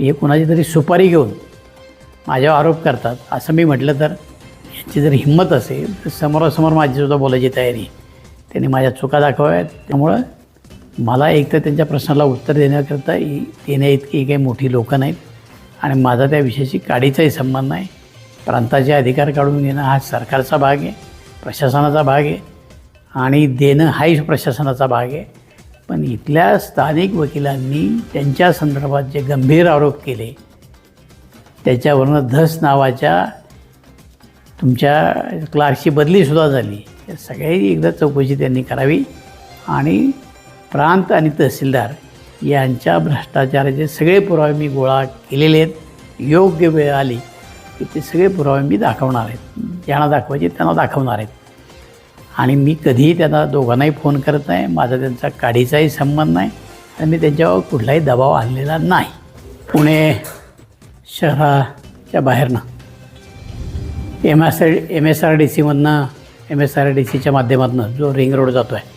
हे कुणाची तरी सुपारी घेऊन माझ्यावर आरोप करतात. असं मी म्हटलं तर यांची जर हिंमत असेल तर समोरासमोर माझीसुद्धा बोलायची तयारी त्यांनी माझ्या चुका दाखवाव्यात. त्यामुळं मला एक तर त्यांच्या प्रश्नाला उत्तर देण्याकरता इ- देण्या इतकी काही मोठी लोकं नाहीत आणि माझा त्या विषयाशी काडीचाही संबंध नाही. प्रांताचे अधिकार काढून घेणं हा सरकारचा भाग आहे प्रशासनाचा भाग आहे आणि देणं हाही प्रशासनाचा भाग आहे. पण इथल्या स्थानिक वकिलांनी त्यांच्या संदर्भात जे गंभीर आरोप केले त्याच्यावरनं धस नावाच्या तुमच्या क्लार्कची बदलीसुद्धा झाली. या एकदा चौकशी त्यांनी करावी आणि प्रांत आणि तहसीलदार यांच्या भ्रष्टाचाराचे सगळे पुरावे मी गोळा केलेले आहेत योग्य वेळ आली की ते सगळे पुरावे मी दाखवणार आहेत. ज्यांना दाखवायचे त्यांना दाखवणार आहेत. आणि मी कधीही त्यांना दोघांनाही फोन करत नाही माझा त्यांचा काडीचाही संबंध नाही आणि मी त्यांच्यावर कुठलाही दबाव आणलेला नाही. पुणे शहराच्या बाहेरनं. M S R M S R D सीमधनं M S R D सीच्या माध्यमातून जो रिंग रोड जातो आहे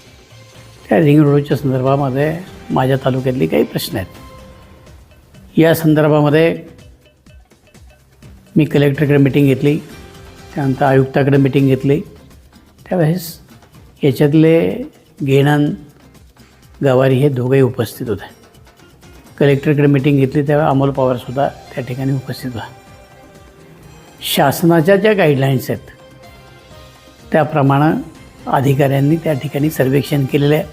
त्या रिंग रोडच्या संदर्भामध्ये माझ्या तालुक्यातली काही प्रश्न आहेत. या संदर्भामध्ये मी कलेक्टरकडे मिटिंग घेतली त्यानंतर आयुक्ताकडे मिटिंग घेतली त्यावेळेस याच्यातले गेणान गवारी हे दोघंही उपस्थित होते. कलेक्टरकडे मिटिंग घेतली त्यावेळी अमोल पवारसुद्धा त्या ठिकाणी उपस्थित होता. शासनाच्या ज्या गाईडलाईन्स आहेत त्याप्रमाणे अधिकाऱ्यांनी त्या ठिकाणी सर्वेक्षण केलेलं आहे.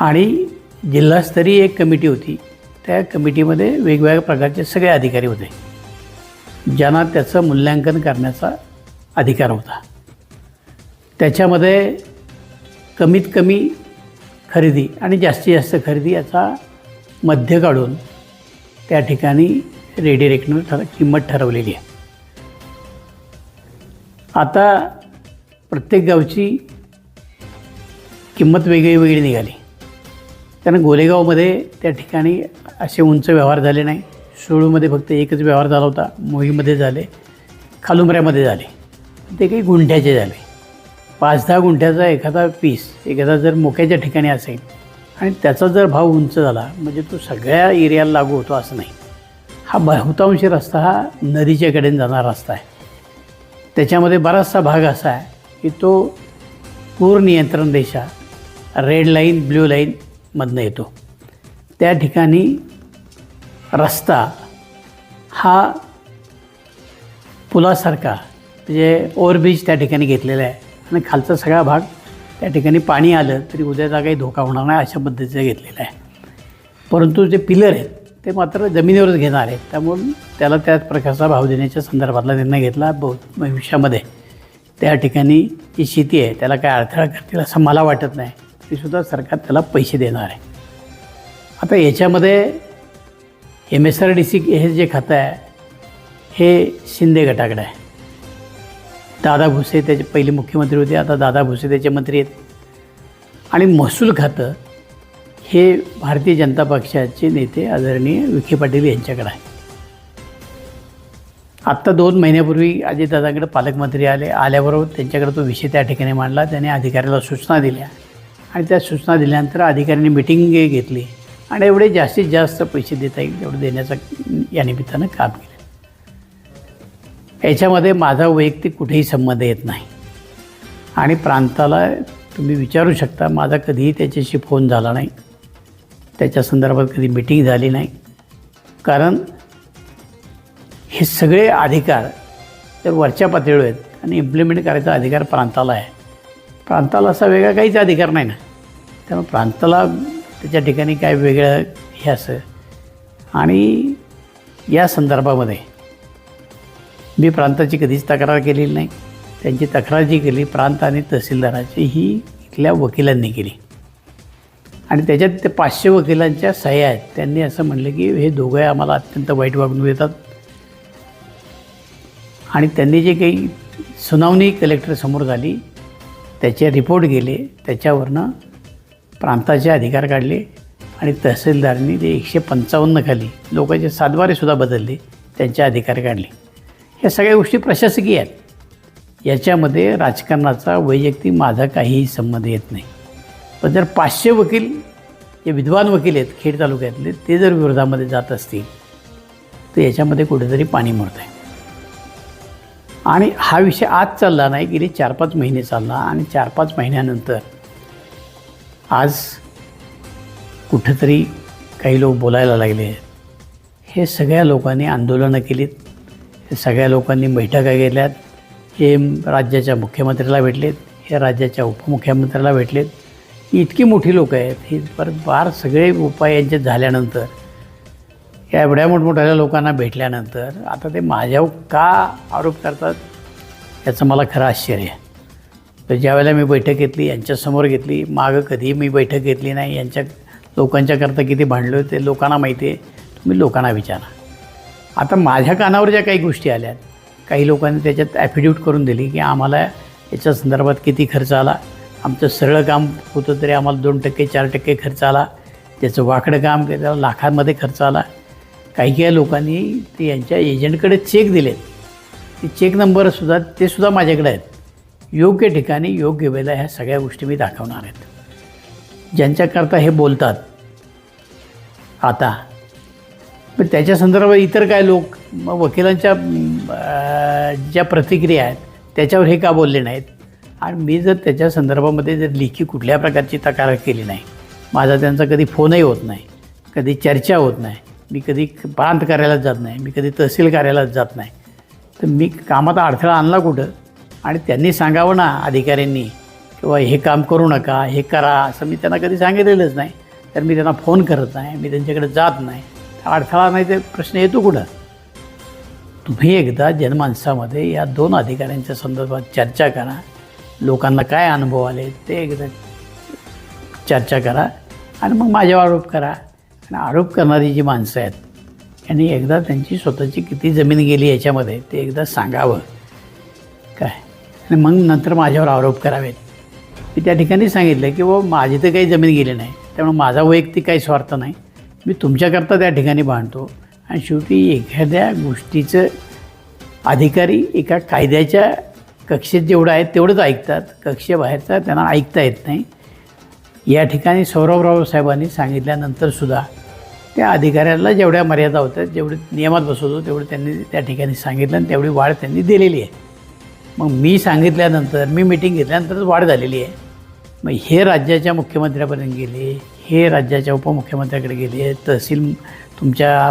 आणि जिल्हास्तरीय एक कमिटी होती त्या कमिटीमध्ये वेगवेगळ्या प्रकारचे सगळे अधिकारी होते ज्यांना त्याचं मूल्यांकन करण्याचा अधिकार होता. त्याच्यामध्ये कमीत कमी खरेदी आणि जास्तीत जास्त खरेदी याचा मध्य काढून त्या ठिकाणी रेडी रेकनर ठर किंमत ठरवलेली आहे. आता प्रत्येक गावची किंमत वेगळी वेगळी निघाली. कारण गोलेगावमध्ये त्या ठिकाणी असे उंच व्यवहार झाले नाही. सुळूमध्ये फक्त एकच व्यवहार झाला होता. मोहीमध्ये झाले. खालुमऱ्यामध्ये झाले. ते काही गुंठ्याचे झाले. पाच दहा गुंठ्याचा एखादा पीस एखादा जर मोक्याच्या ठिकाणी असेल आणि त्याचा जर भाव उंच झाला म्हणजे तो सगळ्या एरियाला लागू होतो असं नाही. हा बहुतांशी रस्ता हा नदीच्या कडेने जाणारा रस्ता आहे. त्याच्यामध्ये बराचसा भाग असा आहे की तो पूर नियंत्रण रेषा रेड लाईन ब्ल्यू लाईनमधनं येतो. त्या ठिकाणी रस्ता हा पुलासारखा म्हणजे ओव्हरब्रिज त्या ठिकाणी घेतलेला आहे. आणि खालचा सगळा भाग त्या ठिकाणी पाणी आलं तरी उद्याचा काही धोका होणार नाही अशा पद्धतीचं घेतलेलं आहे. परंतु जे पिलर आहेत ते मात्र जमिनीवरच घेणार आहेत. त्यामुळे त्याला त्याच प्रकारचा भाव देण्याच्या संदर्भातला निर्णय घेतला. बहु भविष्यामध्ये त्या ठिकाणी जी शेती आहे त्याला काय अडथळा करतील असं मला वाटत नाही. तरीसुद्धा सरकार त्याला पैसे देणार आहे. आता याच्यामध्ये M S R D C हे जे खातं आहे हे शिंदे गटाकडे आहे. दादा भुसे त्याचे पहिले मुख्यमंत्री होते आता दादा भुसे त्याचे मंत्री आहेत. आणि महसूल खातं हे भारतीय जनता पक्षाचे नेते आदरणीय विखे पाटील यांच्याकडे आहे. आत्ता दोन महिन्यापूर्वी अजितदादाकडे पालकमंत्री आले आल्याबरोबर त्यांच्याकडे तो विषय त्या ठिकाणी मांडला त्याने अधिकाऱ्याला सूचना दिल्या. आणि त्या सूचना दिल्यानंतर अधिकाऱ्यांनी मिटिंग घेतली. आणि एवढे जास्तीत जास्त पैसे देता येईल तेवढं देण्याचं या निमित्तानं काम केलं. याच्यामध्ये माझा वैयक्तिक कुठेही संबंध येत नाही. आणि प्रांताला तुम्ही विचारू शकता माझा कधीही त्याच्याशी फोन झाला नाही. त्याच्या संदर्भात कधी मिटिंग झाली नाही. कारण हे सगळे अधिकार तर वरच्या पातळीवर आहेत आणि इम्प्लिमेंट करायचा अधिकार प्रांताला आहे. प्रांताला असा वेगळा काहीच अधिकार नाही ना. त्यामुळे प्रांताला त्याच्या ठिकाणी काय वेगळं हे असं. आणि या संदर्भामध्ये मी प्रांताची कधीच तक्रार केलेली नाही. त्यांची तक्रार जी केली प्रांत आणि तहसीलदाराची ही इथल्या वकिलांनी केली. आणि त्याच्यात ते पाचशे वकिलांच्या सह्या आहेत. त्यांनी असं म्हणलं की हे दोघं आम्हाला अत्यंत वाईट वागणूक देतात. आणि त्यांनी जे काही सुनावणी कलेक्टरसमोर झाली त्याचे रिपोर्ट गेले त्याच्यावरनं प्रांताचे अधिकार काढले आणि तहसीलदारांनी ते एकशे पंचावन्न खाली लोकांचे सातवारेसुद्धा बदलले त्यांचे अधिकार काढले. ह्या सगळ्या गोष्टी प्रशासकीय आहेत. याच्यामध्ये राजकारणाचा वैयक्तिक माझा काहीही संबंध येत नाही. पण जर पाचशे वकील जे विद्वान वकील आहेत खेड तालुक्यातले ते जर विरोधामध्ये जात असतील तर याच्यामध्ये कुठेतरी पाणी मुरतं आहे आणि हा विषय आज चालला नाही गेले चार पाच महिने चालला आणि चार पाच महिन्यानंतर आज कुठंतरी काही लोक बोलायला लागले. आहेत हे सगळ्या लोकांनी आंदोलनं केलीत. सगळ्या लोकांनी बैठका घेतल्यात. हे राज्याच्या मुख्यमंत्र्याला भेटलेत हे राज्याच्या उपमुख्यमंत्र्याला भेटलेत. ही इतकी मोठी लोकं आहेत ही परत बार सगळे उपाय यांचे झाल्यानंतर या एवढ्या मोठमोठ्या लोकांना भेटल्यानंतर आता ते माझ्यावर का आरोप करतात याचं मला खरं आश्चर्य आहे. तर ज्यावेळेला मी बैठक घेतली यांच्यासमोर घेतली मागं कधीही मी बैठक घेतली नाही यांच्या लोकांच्याकरता किती भांडलो ते लोकांना माहिती आहे तुम्ही लोकांना विचारा. आता माझ्या कानावर ज्या काही गोष्टी आल्या काही लोकांनी त्याच्यात ॲफिड्यूट करून दिली की आम्हाला याच्या संदर्भात किती खर्च आला. आमचं सरळ काम होतं तरी आम्हाला दोन टक्के चार टक्के खर्च आला. त्याचं वाकडं काम केलं त्याला लाखांमध्ये खर्च आला. काही काही लोकांनी ते यांच्या एजंटकडे चेक दिलेत. ते चेक नंबरसुद्धा ते सुद्धा माझ्याकडे आहेत. योग्य ठिकाणी योग्य वेळेला ह्या सगळ्या गोष्टी मी दाखवणार आहेत. ज्यांच्याकरता हे बोलतात आता पण त्याच्या संदर्भात इतर काय लोक मग वकिलांच्या ज्या प्रतिक्रिया आहेत त्याच्यावर हे का बोलले नाहीत? आणि मी जर त्याच्या संदर्भामध्ये जर लेखी कुठल्या प्रकारची तक्रार केली नाही माझा त्यांचा कधी फोनही होत नाही कधी चर्चा होत नाही मी कधी प्रांत कार्यालयात जात नाही मी कधी तहसील कार्यालयात जात नाही तर मी कामात अडथळा आणला कुठं? आणि त्यांनी सांगावं ना अधिकाऱ्यांनी किंवा हे काम करू नका हे करा असं मी त्यांना कधी सांगितलेलंच नाही. तर मी त्यांना फोन करत नाही मी त्यांच्याकडे जात नाही. अडथळा नाही ते प्रश्न येतो कुठं? तुम्ही एकदा जनमानसामध्ये या दोन अधिकाऱ्यांच्या संदर्भात चर्चा करा. लोकांना काय अनुभव आले ते एकदा चर्चा करा आणि मग माझ्यावर आरोप करा. आणि आरोप करणारी जी माणसं आहेत यांनी एकदा त्यांची स्वतःची किती जमीन गेली याच्यामध्ये ते एकदा सांगावं. काय? आणि मग नंतर माझ्यावर आरोप करावेत. मी त्या ठिकाणी सांगितलं की बाबा माझी तर काही जमीन गेली नाही त्यामुळे माझा वैयक्तिक काही स्वार्थ नाही. मी तुमच्याकरता त्या ठिकाणी बांधतो. आणि शेवटी एखाद्या गोष्टीचं अधिकारी एका कायद्याच्या कक्षेत जेवढं आहेत तेवढंच ऐकतात. कक्षेबाहेरचा त्यांना ऐकता येत नाही. या ठिकाणी सौरभराव साहेबांनी सांगितल्यानंतरसुद्धा त्या अधिकाऱ्याला जेवढ्या मर्यादा होत्या जेवढे नियमात बसवतो तेवढं त्यांनी त्या ठिकाणी सांगितलं आणि तेवढी वाढ त्यांनी दिलेली आहे. मग मी सांगितल्यानंतर मी मिटिंग घेतल्यानंतरच वाढ झालेली आहे. मग हे राज्याच्या मुख्यमंत्र्यापर्यंत गेले हे राज्याच्या उपमुख्यमंत्र्याकडे गेले तहसील तुमच्या